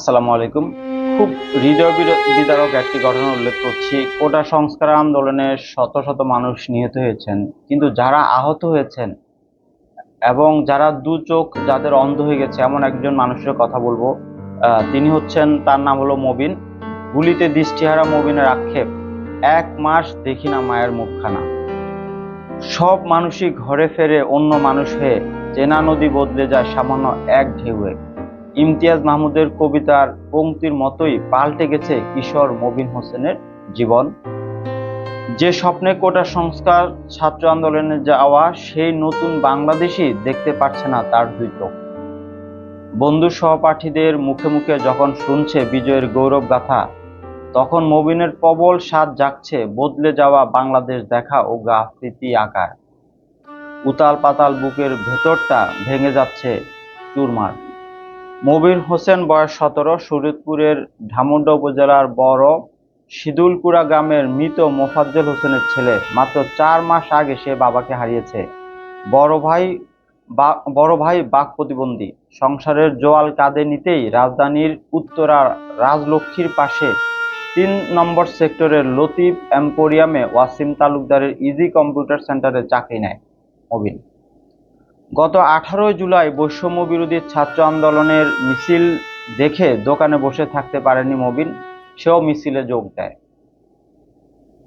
আসসালামু আলাইকুম। খুব হৃদয় বিদারক একটি ঘটনা উল্লেখ করছি। কোটা সংস্কার আন্দোলনে শত শত মানুষ নিহত হয়েছেন। কিন্তু যারা আহত হয়েছেন এবং যারা দু চোখ যাদের অন্ধ হয়ে গেছে, এমন একজন মানুষের কথা বলব। তিনি হচ্ছেন, তার নাম হলো মবিন। গুলিতে দৃষ্টিহারা মবিনের আক্ষেপ। এক মাস দেখি না মায়ের মুখখানা। সব মানুষই ঘরে ফেরে অন্য মানুষ হয়ে চেনা নদী বদলে যায় সামান্য এক ঢেউয়ে। ইমতিয়াজ মাহমুদের কবিতার পংক্তির মতোই পাল্টে গেছে কিশোর মবিন হোসেনের জীবন। যে স্বপ্নে কোটা সংস্কার, ছাত্র আন্দোলনে যাওয়া, সেই নতুন বাংলাদেশই দেখতে পাচ্ছে না তার দুই চোখ। বন্ধু সহপাঠীদের মুখে মুখে যখন শুনছে বিজয়ের গৌরব গাথা, তখন মবিনের প্রবল স্বাদ জাগছে বদলে যাওয়া বাংলাদেশ দেখা ও গাফিতি আকার। উতাল পাতাল বুকের ভেতরটা ভেঙে যাচ্ছে চুরমার। মবিন হোসেন বয়স সতেরো, শরীয়তপুরের ধামুন্ডা উপজেলার বড় সিদুলকুড়া গ্রামের মৃত মোফাজ্জল হোসেনের ছেলে। মাত্র চার মাস আগে সে বাবাকে হারিয়েছে। বড় ভাই বড় ভাই বাক প্রতিবন্ধী। সংসারের জোয়াল কাঁধে নিতেই রাজধানীর উত্তরা রাজলক্ষ্মীর পাশে তিন নম্বর সেক্টরের লতিফ এম্পোরিয়ামে ওয়াসিম তালুকদারের ইজি কম্পিউটার সেন্টারে চাকরি নেয় মবিন। গত আঠারোই জুলাই বৈষম্য বিরোধী ছাত্র আন্দোলনের মিছিল দেখে দোকানে বসে থাকতে পারেনি মবিন, সেও মিছিলে যোগ দেয়।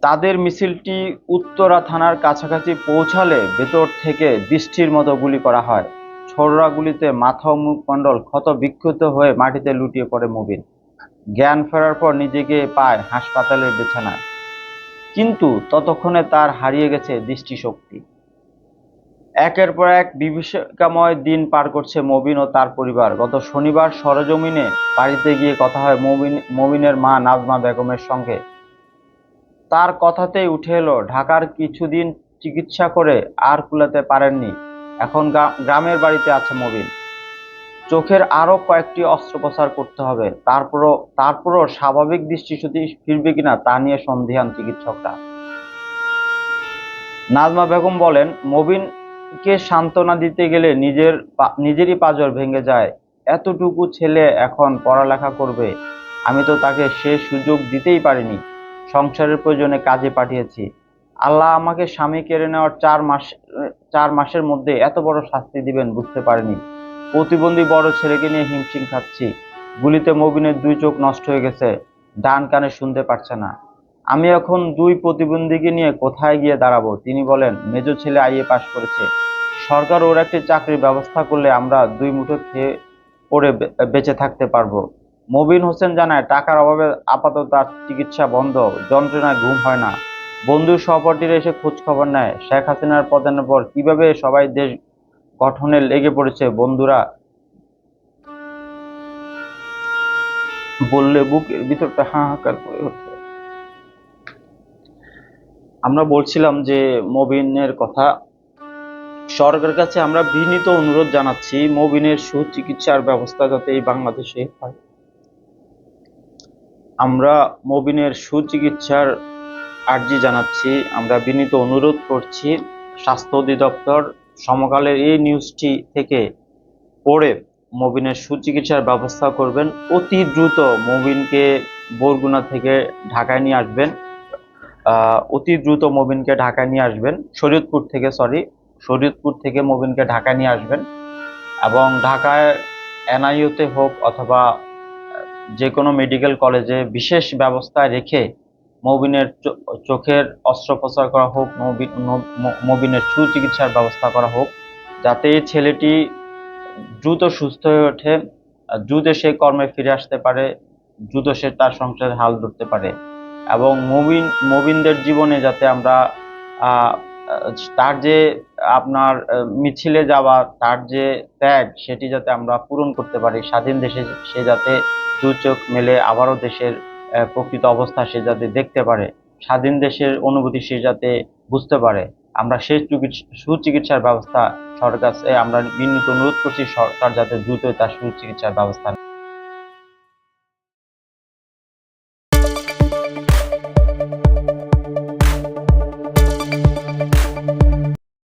তাদের মিছিলটি উত্তরা থানার কাছাকাছি পৌঁছালে ভেতর থেকে বৃষ্টির মতো গুলি করা হয়। ছোড়রা গুলিতে মাথা ও মুখমণ্ডল ক্ষত বিক্ষত হয়ে মাটিতে লুটিয়ে পড়ে মবিন। জ্ঞান ফেরার পর নিজেকে পায় হাসপাতালের বিছানায়। কিন্তু ততক্ষণে তার হারিয়ে গেছে দৃষ্টিশক্তি। একের পর এক বিভীষিকাময় দিন পার করছে মবিন ও তার পরিবার। গত শনিবার সরজমিনে বাড়িতে গিয়ে কথা হয় মবিন মবিনের মা নাজমা বেগমের সঙ্গে। তার কথাতেই উঠে এলো, ঢাকার কিছুদিন চিকিৎসা করে আর কুলাতে পারেননি। এখন গ্রামের বাড়িতে আছে মবিন। চোখের আরও কয়েকটি অস্ত্রোপচার করতে হবে। তারপরও তারপরও স্বাভাবিক দৃষ্টিশক্তি ফিরবে কিনা তা নিয়ে সন্দেহান চিকিৎসকরা। নাজমা বেগম বলেন মবিনকে সান্ত্বনা দিতে গেলে নিজের নিজেরই পাজর ভেঙে যায়। এতটুকু ছেলে এখন পড়ালেখা করবে। আমি তো তাকে সে সুযোগ দিতেই পারিনি। সংসারের প্রয়োজনে কাজে পাঠিয়েছি। আল্লাহ আমাকে স্বামী কেড়ে নেওয়ার চার মাস, চার মাসের মধ্যে এত বড় শাস্তি দিবেন বুঝতে পারিনি। প্রতিবন্ধী বড় ছেলেকে নিয়ে হিমশিম খাচ্ছি। গুলিতে মবিনের দুই চোখ নষ্ট হয়ে গেছে। ডান কানে শুনতে পারছে না। আমি এখন দুই প্রতিবন্ধীকে নিয়ে কোথায় গিয়ে দাঁড়াবো? তিনি বলেন, মেজ ছেলে আইএ পাশ করেছে। সরকার ওর একটি চাকরির ব্যবস্থা করলে আমরা দুই মুঠো খেয়ে পড়ে বেঁচে থাকতে পারব। মবিন হোসেন জানায়, টাকার অভাবে আপাতত তার চিকিৎসা বন্ধ, যন্ত্রণায় ঘুম হয় না। বন্ধু সহপাঠীরা এসে খোঁজ খবর নেয়, শেখ হাসিনার পতনের পর কীভাবে সবাই দেশ গঠনে লেগে পড়েছে বন্ধুরা? বললে বুকের ভিতরটা হাহাকার করে ওঠে আমরা বলছিলাম যে মবিনের কথা। সরকারের কাছে আমরা বিনীত অনুরোধ জানাচ্ছি মবিনের সুচিকিৎসার ব্যবস্থা যাতে এই বাংলাদেশে হয়। আমরা মবিনের সুচিকিৎসার আর্জি জানাচ্ছি, আমরা বিনীত অনুরোধ করছি স্বাস্থ্য অধিদপ্তর সমকালের এই নিউজটি থেকে পড়ে মবিনের সুচিকিৎসার ব্যবস্থা করবেন। অতি দ্রুত মবিনকে বরগুনা থেকে ঢাকায় নিয়ে আসবেন। অতি দ্রুত মবিনকে ঢাকায় নিয়ে আসবেন। শরীয়তপুর থেকে সরি শরীয়তপুর থেকে মবিনকে ঢাকায় নিয়ে আসবেন এবং ঢাকায় এনআইউতে হোক অথবা যে কোনো মেডিকেল কলেজে বিশেষ ব্যবস্থা রেখে মবিনের চোখের অস্ত্রোপচার করা হোক মবিনের সুচিকিৎসার ব্যবস্থা করা হোক, যাতে ছেলেটি দ্রুত সুস্থ হয়ে ওঠে দ্রুত সে কর্মে ফিরে আসতে পারে, দ্রুত সে তার সংসারে হাল ধরতে পারে। এবং মবিন মবিনদের জীবনে যাতে আমরা তার যে আপনার মিছিলে যাওয়া, তার যে ত্যাগ, সেটি যাতে আমরা পূরণ করতে পারি। স্বাধীন দেশে সে যাতে দু চোখ মেলে, আবারও দেশের প্রকৃত অবস্থা সে যাতে দেখতে পারে। স্বাধীন দেশের অনুভূতি সে যাতে বুঝতে পারে। আমরা সেই চিকিৎসা সুচিকিৎসার ব্যবস্থা সরকার আমরা বিনীত অনুরোধ করছি সরকার যাতে দ্রুত তার সুচিকিৎসার ব্যবস্থা।